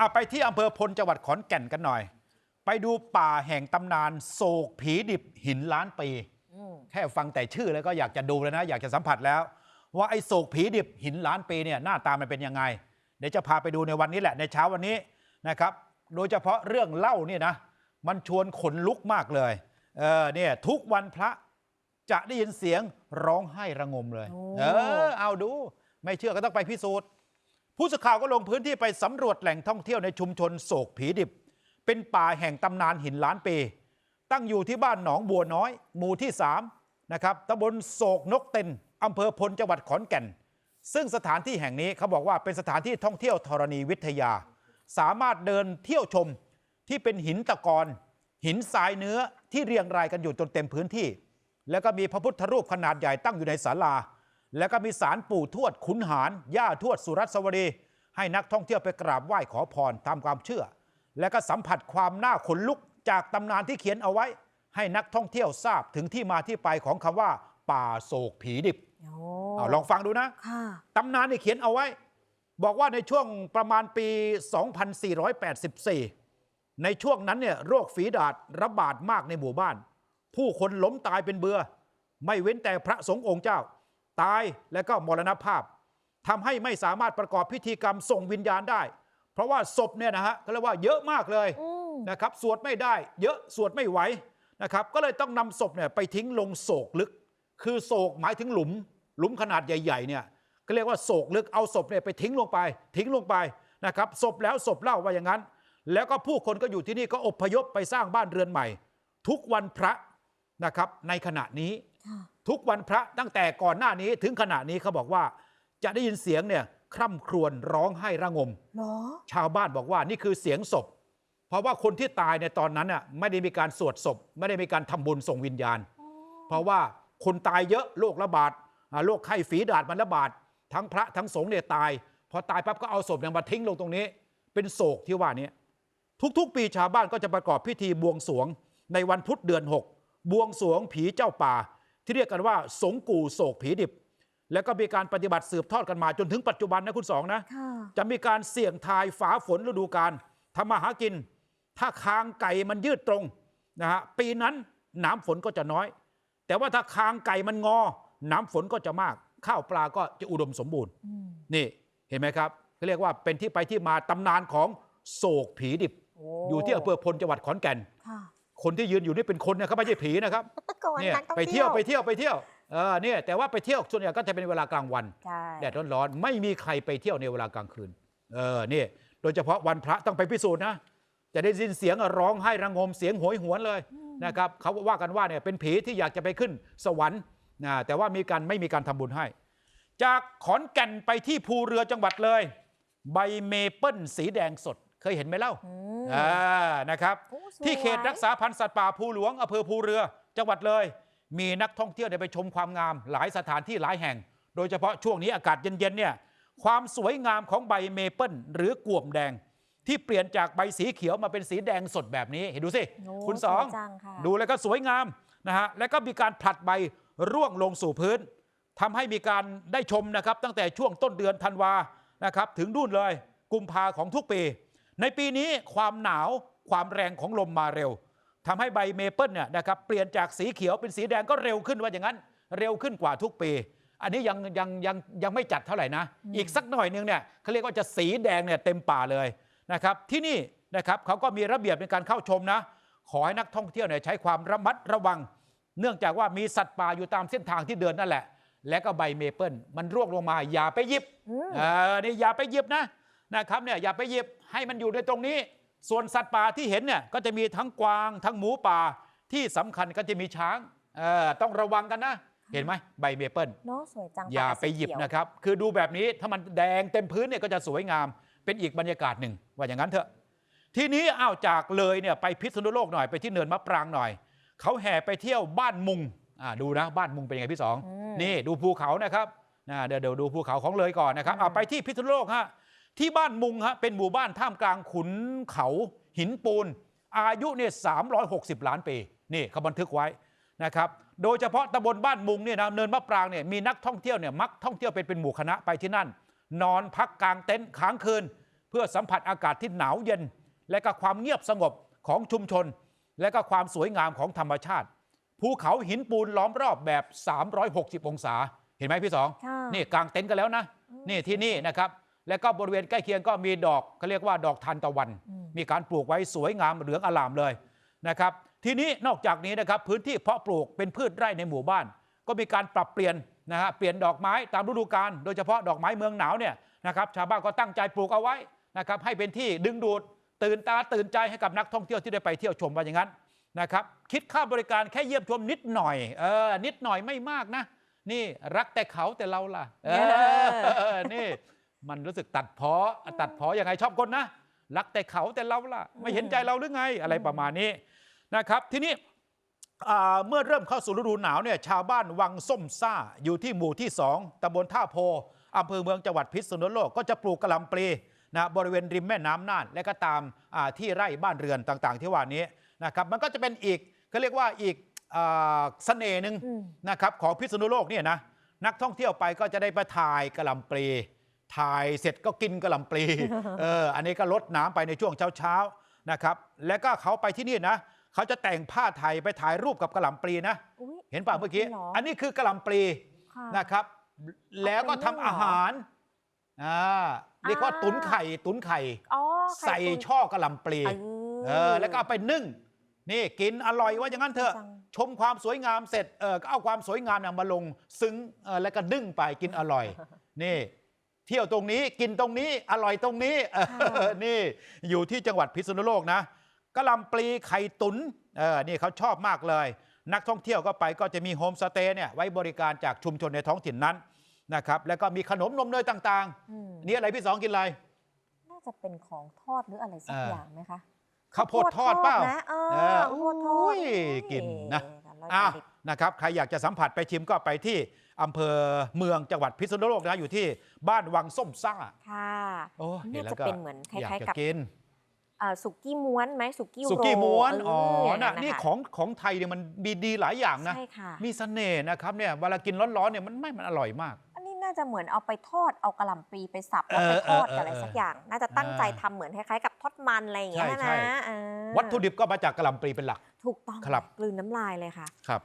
อะไปที่อำเภอพลจังหวัดขอนแก่นกันหน่อย ไปดูป่าแห่งตำนานโศกผีดิบหินล้านปีอืมแค่ฟังแต่ชื่อแล้วก็อยากจะดูแล้วนะ อยากจะสัมผัสแล้ว ว่าไอ้โศกผีดิบหินล้านปีเนี่ยหน้าตามันเป็นยังไง เดี๋ยวจะพาไปดูในวันนี้แหละในเช้าวันนี้นะครับ โดยเฉพาะเรื่องเล่าเนี่ยนะ มันชวนขนลุกมากเลยเออเนี่ยทุกวันพระจะได้ยินเสียงร้องไห้ระงมเลยโอ้เออเอาดู ไม่เชื่อก็ต้องไปพิสูจน์ ผู้สื่อข่าวก็ลงพื้นที่ไปสำรวจแหล่งท่องเที่ยวในชุมชนโศกผีดิบ เป็นป่าแห่งตำนานหินล้านปี ตั้งอยู่ที่บ้านหนองบัวน้อย หมู่ที่3นะครับตำบลโศกนกเต็นอำเภอพลจังหวัดขอนแก่น ซึ่งสถานที่แห่งนี้เขาบอกว่าเป็นสถานที่ท่องเที่ยวธรณีวิทยา สามารถเดินเที่ยวชมที่เป็นหินตะกอนหินทรายเนื้อที่เรียงรายกันอยู่จนเต็มพื้นที่ แล้วก็มีพระพุทธรูปขนาดใหญ่ตั้งอยู่ในศาลา แล้วก็มีศาลปู่ทวดขุนหาร ย่าทวดสุรัสวดี ให้นักท่องเที่ยวไปกราบไหว้ขอพรตามความเชื่อ และก็สัมผัสความน่าขนลุกจากตำนานที่เขียนเอาไว้ ให้นักท่องเที่ยวทราบถึงที่มาที่ไปของคำว่า ป่าโศกผีดิบโอ้เอาลองฟังดูนะค่ะตำนานนี่เขียนเอาไว้ บอกว่าในช่วงประมาณปี 2484 ในช่วงนั้นเนี่ยโรคฝีดาษระบาดมากในหมู่บ้าน ผู้คนล้มตายเป็นเบือ ไม่เว้นแต่พระสงฆ์องค์เจ้า ตายและก็มรณภาพทำให้ไม่สามารถประกอบพิธีกรรมส่งวิญญาณได้ เพราะว่าศพเนี่ยนะฮะก็เรียกว่าเยอะมากเลยอืมนะครับสวดไม่ได้ เยอะสวดไม่ไหวนะครับ ก็เลยต้องนำศพเนี่ยไปทิ้งลงโศกลึก คือโศกหมายถึงหลุม หลุมขนาดใหญ่ๆเนี่ยก็เรียกว่าโศกลึกเอาศพเนี่ยไปทิ้งลงไป ทิ้งลงไปนะครับศพแล้วศพเล่าว่าอย่างนั้น แล้วก็ผู้คนก็อยู่ที่นี่ก็อพยพไปสร้างบ้านเรือนใหม่ ทุกวันพระนะครับในขณะนี้ค่ะ ทุกวันพระตั้งแต่ก่อนหน้านี้ถึงขณะนี้เขาบอกว่า จะได้ยินเสียงเนี่ยคร่ำครวญร้องไห้ระงม เหรอ ชาวบ้านบอกว่านี่คือเสียงศพ เพราะว่าคนที่ตายในตอนนั้นน่ะไม่ได้มีการสวดศพ ไม่ได้มีการทำบุญส่งวิญญาณ เพราะว่าคนตายเยอะโรคระบาดอ่าโรคไข้ฝีดาษมันระบาด ทั้งพระทั้งสงฆ์เนี่ยตาย พอตายปั๊บก็เอาศพเนี่ยมาทิ้งลงตรงนี้ เป็นโศกที่ว่านี้ทุกๆ ปีชาวบ้านก็จะประกอบพิธีบวงสรวง ในวันพุธเดือน 6 บวงสรวงผีเจ้าป่า ที่เรียกกันว่าสงกู่โศกผีดิบ แล้วก็มีการปฏิบัติสืบทอดกันมาจนถึงปัจจุบันนะคุณสองนะค่ะจะมีการเสี่ยงทายฝาฝนฤดูกาลทำมาหากิน ถ้าคางไก่มันยืดตรงนะฮะปีนั้นน้ำฝนก็จะน้อย แต่ว่าถ้าคางไก่มันงอ น้ำฝนก็จะมาก ข้าวปลาก็จะอุดมสมบูรณ์อืมนี่เห็นไหมครับเขาเรียกว่าเป็นที่ไปที่มาตำนานของโศกผีดิบโอ้อยู่ที่อำเภอพลจังหวัดขอนแก่น ค่ะคนที่ยืนอยู่นี่เป็นคนนะครับไม่ใช่ผีนะครับก่อนเนี่ยนักท่องไปเที่ยวไปเที่ยวไปเที่ยวเออเนี่ยแต่ว่าไปเที่ยวส่วนใหญ่ก็จะเป็นเวลากลางวันใช่แดดร้อนๆไม่มีใครไปเที่ยวในเวลากลางคืนเออนี่โดยเฉพาะวันพระต้องไปพิสูจน์นะจะได้ยินเสียงร้องไห้ระงมเสียงโหยหวนเลยนะครับเขาว่ากันว่าเนี่ยเป็นผีที่อยากจะไปขึ้นสวรรค์นะแต่ว่ามีการไม่มีการทำบุญให้ จากขอนแก่นไปที่ภูเรือจังหวัดเลย ใบเมเปิลสีแดงสดเคยเห็นไหมเล่า อืม อ่านะครับโอ้สวยที่เขตรักษาพันธุ์สัตว์ป่าภูหลวงอำเภอภูเรือ จังหวัดเลย มีนักท่องเที่ยวได้ไปชมความงามหลายสถานที่หลายแห่ง โดยเฉพาะช่วงนี้อากาศเย็นๆเนี่ยความสวยงามของใบเมเปิลหรือกวมแดง ที่เปลี่ยนจากใบสีเขียวมาเป็นสีแดงสดแบบนี้เห็นดูสิโอ้คุณสองสวยจังค่ะดูแล้วก็สวยงามนะฮะแล้วก็มีการผลัดใบร่วงลงสู่พื้นทำให้มีการได้ชมนะครับ ตั้งแต่ช่วงต้นเดือนธันวานะครับถึงนู่นเลย กุมภาของทุกปี ในปีนี้ความหนาวความแรงของลมมาเร็วทำให้ใบเมเปิลเนี่ยนะครับเปลี่ยนจากสีเขียวเป็นสีแดงก็เร็วขึ้นว่าอย่างนั้น เร็วขึ้นกว่าทุกปี อันนี้ยังยังยังยังไม่จัดเท่าไหร่นะ อีกสักหน่อยนึงเนี่ยเขาเรียกว่าจะสีแดงเนี่ยเต็มป่าเลยนะครับที่นี่นะครับเขาก็มีระเบียบในการเข้าชมนะ ขอให้นักท่องเที่ยวเนี่ยใช้ความระมัดระวัง เนื่องจากว่ามีสัตว์ป่าอยู่ตามเส้นทางที่เดินนั่นแหละ และก็ใบเมเปิลมันร่วงลงมาอย่าไปหยิบอืมเออนี่อย่าไปหยิบนะ นะครับเนี่ยอย่าไปหยิบให้มันอยู่ในตรงนี้ ส่วนสัตว์ป่าที่เห็นเนี่ยก็จะมีทั้งกวางทั้งหมูป่าที่สำคัญก็จะมีช้างเออต้องระวังกันนะ เห็นไหมใบเมเปิลเนาะสวยจังอย่าปกกไปหยิบสีเขีวนะครับ คือดูแบบนี้ถ้ามันแดงเต็มพื้นเนี่ยก็จะสวยงามเป็นอีกบรรยากาศหนึ่งว่าอย่างนั้นเถอะ ทีนี้อ้าวจากเลยเนี่ยไปพิษณุโลกหน่อยไปที่เนินมะปรางหน่อยเขาแห่ไปเที่ยวบ้านมุงอ่าดูนะบ้านมุงเป็นยังไงพี่สองอืมนี่ดูภูเขานะครับนะเดี๋ยวเดี๋ยวดูภูเขาของเลยก่อนนะครับเอาไปที่พิษณุโลกฮะ ที่บ้านมุงฮะเป็นหมู่บ้านท่ามกลางขุนเขาหินปูน อายุเนี่ย360ล้านปีนี่เขาบันทึกไว้นะครับโดยเฉพาะตำบลบ้านมุงเนี่ยนะเนินมะปรางเนี่ยมีนักท่องเที่ยวเนี่ยมักท่องเที่ยวเป็นเป็นหมู่คณะไปที่นั่น นอนพักกลางเต็นท์ค้างคืน เพื่อสัมผัสอากาศที่หนาวเย็น และก็ความเงียบสงบของชุมชน และก็ความสวยงามของธรรมชาติ ภูเขาหินปูนล้อมรอบแบบ 360 องศา เห็นไหมพี่สองค่ะนี่กางเต็นท์กันแล้วนะนี่ที่นี่นะครับ แล้วก็บริเวณใกล้เคียงก็มีดอกเขาเรียกว่าดอกทานตะวัน มีการปลูกไว้สวยงามเหลืองอลามเลยนะครับ ทีนี้นอกจากนี้นะครับพื้นที่เพาะปลูกเป็นพืชไร่ในหมู่บ้าน ก็มีการปรับเปลี่ยนนะฮะเปลี่ยนดอกไม้ตามฤดูกาลโดยเฉพาะดอกไม้เมืองหนาวเนี่ยนะครับชาวบ้านก็ตั้งใจปลูกเอาไว้นะครับให้เป็นที่ดึงดูดตื่นตาตื่นใจให้กับนักท่องเที่ยวที่ได้ไปเที่ยวชมว่าอย่างนั้นนะครับคิดค่าบริการแค่เยี่ยมชมนิดหน่อยเออนิดหน่อยไม่มากนะ นี่รักแต่เขาแต่เราล่ะเออนี่ มันรู้สึกตัดเพอตัดเพอยังไงชอบคนนะรักแต่เขาแต่เราล่ะ ไม่เห็นใจเราหรือไงอะไรประมาณนี้นะครับ ทีนี้อ่าเมื่อเริ่มเข้าสู่ฤดูหนาวเนี่ยชาวบ้านวังส้มซ่าอยู่ที่หมู่ที่ 2ตำบลท่าโพอำเภอเมืองจังหวัดพิษณุโลกก็จะปลูกกระหลำปลีนะบริเวณริมแม่น้ำน่าน และก็ตามอ่าที่ไร่บ้านเรือนต่างๆ ที่ว่านี้นะครับมันก็จะเป็นอีกเขาเรียกว่าอีกอ่าเสน่ห์หนึ่งอืมนะครับของพิษณุโลกเนี่ยนะนักท่องเที่ยวไปก็จะได้ไปถ่ายกระหลำปลี ถ่ายเสร็จก็กินกระหลำปลีเอออันนี้ก็ลดน้ำไปในช่วงเช้าๆนะครับแล้วก็เขาไปที่นี่นะเขาจะแต่งผ้าไทยไปถ่ายรูปกับกระหลำปลีนะ อุ๊ย เห็นป่ะเมื่อกี้จริงเหรออั อันนี้คือกระหลำปลีค่ะ นะครับ แล้วก็ทำเป็นนึ่งเหรออาหารอ่าเรียกว่าอ่าตุ๋นไข่ตุ๋นไข่ อ๋อไข่ใส่ตุ๋นช่อกระหลำปลีเอเออแล้วก็เอาไปนึ่ง นี่กินอร่อยว่าอย่างนั้นเถอะ จัง ชมความสวยงามเสร็จเออก็เอาความสวยงามเนี่ยมาลง ซึ้งเออแล้วก็นึ่งไปกินอร่อย นี่ เที่ยวตรงนี้กินตรงนี้อร่อยตรงนี้เออค่ะนี่อยู่ที่จังหวัดพิษณุโลกนะกะหล่ำปลีไข่ตุนเออนี่เขาชอบมากเลย นักท่องเที่ยวก็ไปก็จะมีโฮมสเตย์เนี่ยไว้บริการจากชุมชนในท้องถิ่นนั้นนะครับ แล้วก็มีขนมนมเนยต่างอืมๆนี่อะไรพี่สองกินอะไร น่าจะเป็นของทอดหรืออะไรสักเออออย่างไหมคะข้าวโพดทอดเปล่านะเอเอออข้าวโพดทออุ้ดยกินนะร่อยอ้าวดิบ นะครับใครอยากจะสัมผัสไปชิมก็ไปที่อำเภอเมืองจังหวัดพิษณุโลกนะอยู่ที่บ้านวังส้มซ่าค่ะโอ้เห็นน่าแล้วจะก็เป็นเหมือนคอยากล้ายจะๆกับกินเอ่อสุกี้ม้วนไหมสุกี้สุกี้ม้วนโรอ๋อเย่างน่ะะนี่ค่ะของของไทยเนี่ยมันมีดีหลายอย่างนะใช่ค่ะมีเสน่ห์นะครับเนี่ยเวลากินร้อนๆเนี่ยมันไม่มันอร่อยมากอั นนี้น่าจะเหมือนเอาไปทอดเอากระหล่ำปลีไปสับแล้วไปเออทอดเออกับอะไรเออสักอย่าง น่าจะตั้งใจอ่าทำเหมือนคล้ายๆกับทอดมันอะไรอย่างเงี้ยใช่นะใช่อ่าวัตถุดิบก็มาจากกะหล่ำปลีเป็นหลัก ถูกต้องครับกลืนน้ำลายเลยค่ะครับ